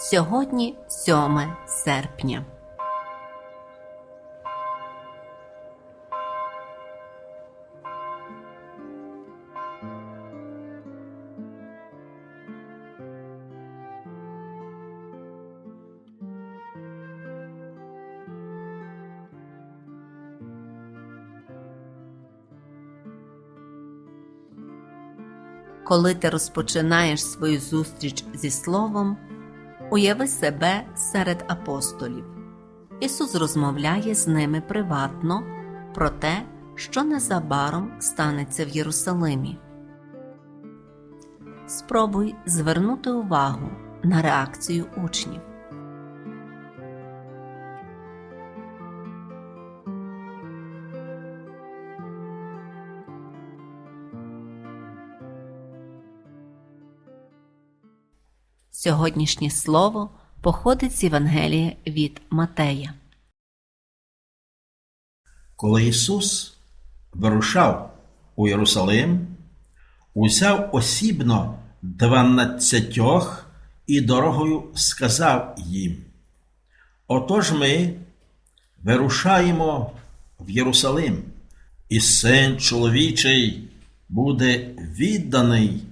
Сьогодні 7 серпня. Коли ти розпочинаєш свою зустріч зі Словом, уяви себе серед апостолів. Ісус розмовляє з ними приватно про те, що незабаром станеться в Єрусалимі. Спробуй звернути увагу на реакцію учнів. Сьогоднішнє слово походить з Євангелія від Матея. Коли Ісус вирушав у Єрусалим, узяв осібно дванадцятьох і дорогою сказав їм: Отож ми вирушаємо в Єрусалим, і син чоловічий буде відданий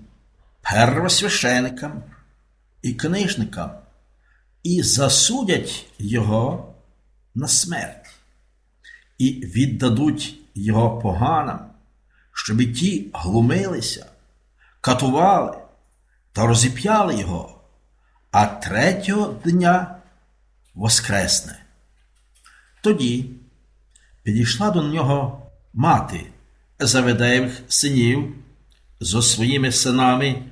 первосвященикам і книжникам, і засудять його на смерть і віддадуть його поганам, щоб ті глумилися, катували та розіп'яли його, а третього дня воскресне. Тоді підійшла до нього мати Заведеєвих синів зо своїми синами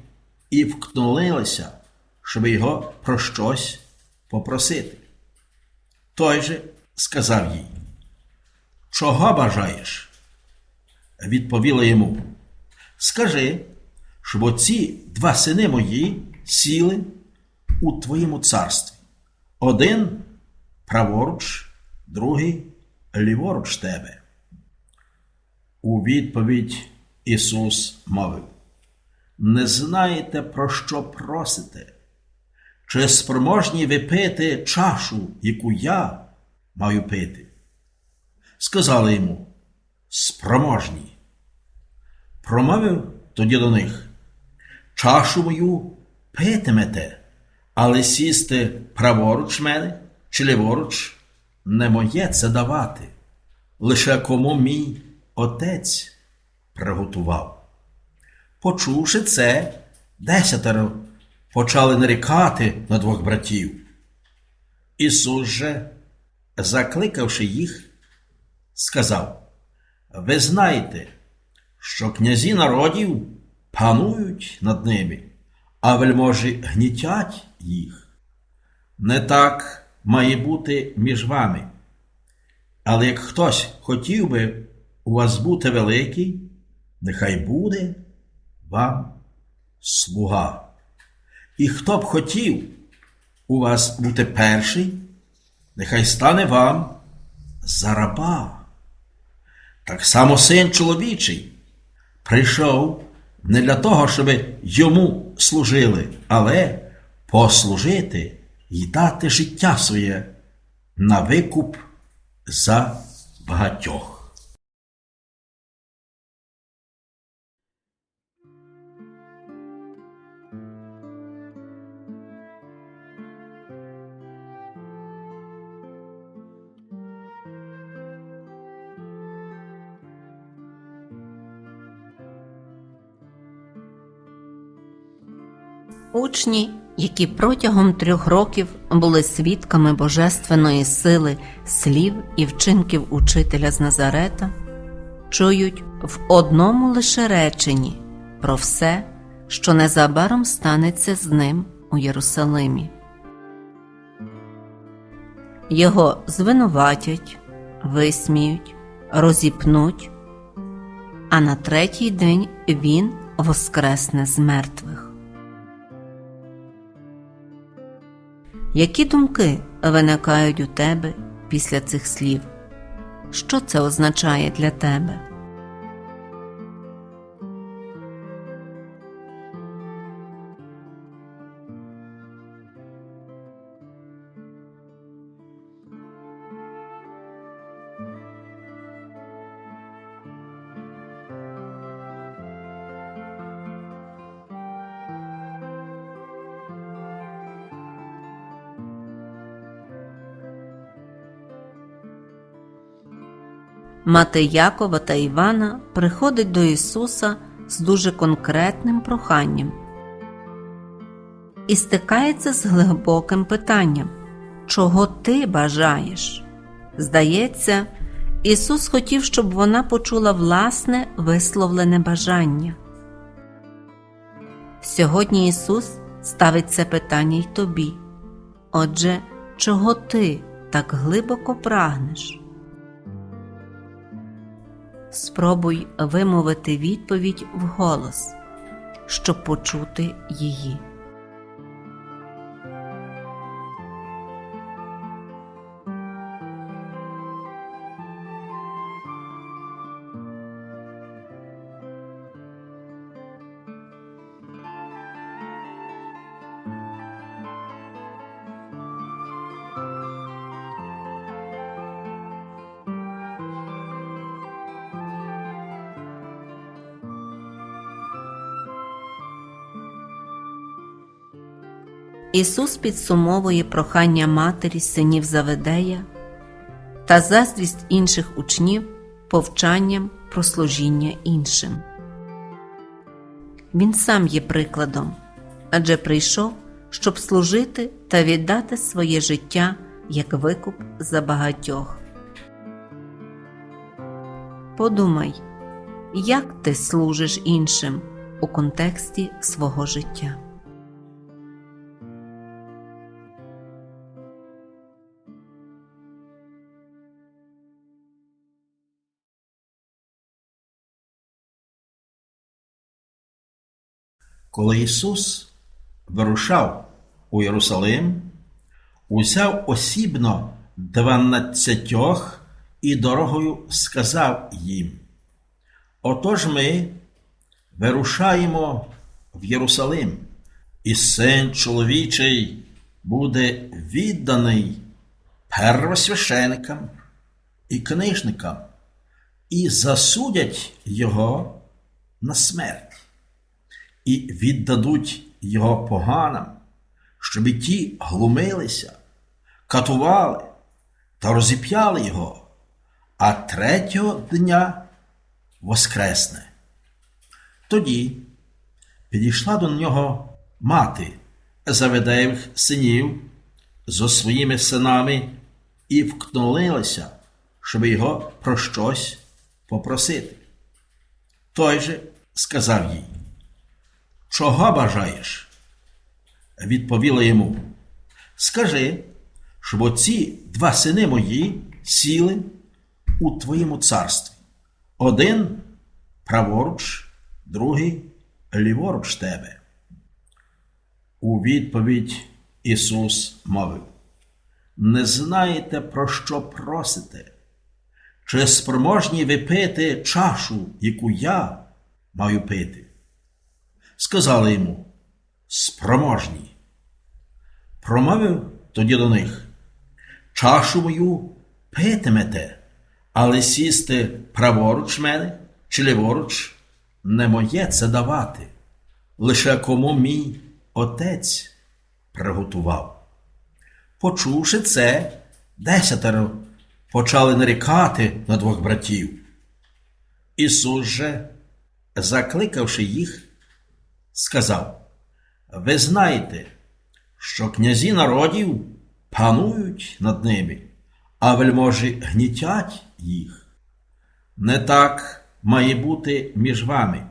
і вкнулилася, щоб його про щось попросити. Той же сказав їй, Чого бажаєш? Відповіла йому. Скажи, щоб оці два сини мої сіли у твоєму царстві. Один праворуч, другий ліворуч тебе. У відповідь Ісус мовив: Не знаєте, про що просите? Чи спроможні ви пити чашу, яку я маю пити? сказали йому спроможні. Промовив тоді до них чашу мою питимете, але сісти праворуч мене чи ліворуч не моє це давати, лише кому мій отець приготував. Почувши це, десятеро почали нарікати на двох братів. Ісус же, закликавши їх, сказав: Ви знаєте, що князі народів панують над ними, а вельможі гнітять їх. Не так має бути між вами. Але як хтось хотів би у вас бути великий, нехай буде вам слуга. І хто б хотів у вас бути перший, нехай стане вам за раба. Так само син чоловічий прийшов не для того, щоб йому служили, але послужити і дати життя своє на викуп за багатьох. Учні, які протягом трьох років були свідками божественної сили слів і вчинків учителя з Назарета, чують в одному лише реченні про все, що незабаром станеться з ним у Єрусалимі. Його звинуватять, висміють, розіпнуть, а на третій день він воскресне з мертвих. Які думки виникають у тебе після цих слів? Що це означає для тебе? Мати Якова та Івана приходить до Ісуса з дуже конкретним проханням і стикається з глибоким питанням Чого ти бажаєш? Здається, Ісус хотів, щоб вона почула власне висловлене бажання. Сьогодні Ісус ставить це питання й тобі. Отже, чого ти так глибоко прагнеш? Спробуй вимовити відповідь вголос, щоб почути її. Ісус підсумовує прохання матері синів Заведея та заздрість інших учнів повчанням про служіння іншим. Він сам є прикладом, адже прийшов, щоб служити та віддати своє життя як викуп за багатьох. Подумай, як ти служиш іншим у контексті свого життя. Коли Ісус вирушав у Єрусалим, узяв осібно дванадцятьох і дорогою сказав їм: Отож ми вирушаємо в Єрусалим, і син чоловічий буде відданий первосвященикам і книжникам, і засудять його на смерть і віддадуть його поганам, щоб і ті глумилися, катували та розіп'яли його, а третього дня воскресне. Тоді підійшла до нього мати Заведеєвих синів зо своїми синами і вкнулилася, щоб його про щось попросити. Той же сказав їй, Чого бажаєш? Відповіла йому. Скажи, щоб оці два сини мої сіли у твоєму царстві. Один праворуч, другий ліворуч тебе. У відповідь Ісус мовив: Не знаєте, про що просите, чи спроможні ви пити чашу, яку я маю пити? Сказали йому спроможні. Промовив тоді до них чашу мою питимете, але сісти праворуч мене чи ліворуч не моє це давати, лише кому мій отець приготував. Почувши це, десятеро почали нарікати на двох братів. Ісус же, закликавши їх, сказав: Ви знаєте, що князі народів панують над ними, а вельможі гнітять їх. Не так має бути між вами.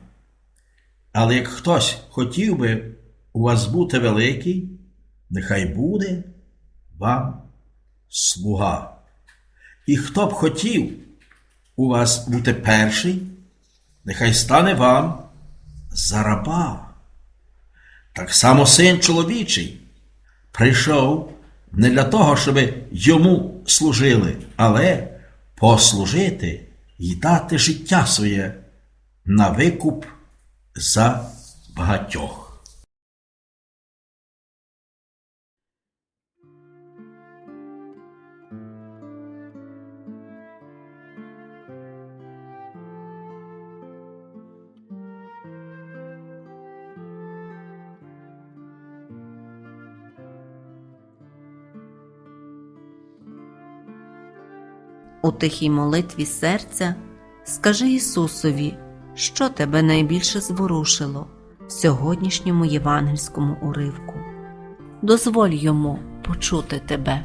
Але як хтось хотів би у вас бути великий, нехай буде вам слуга. І хто б хотів у вас бути перший, нехай стане вам за раба. Так само син чоловічий прийшов не для того, щоб йому служили, але послужити і дати життя своє на викуп за багатьох. У тихій молитві серця скажи Ісусові, що тебе найбільше зворушило в сьогоднішньому євангельському уривку. Дозволь йому почути тебе.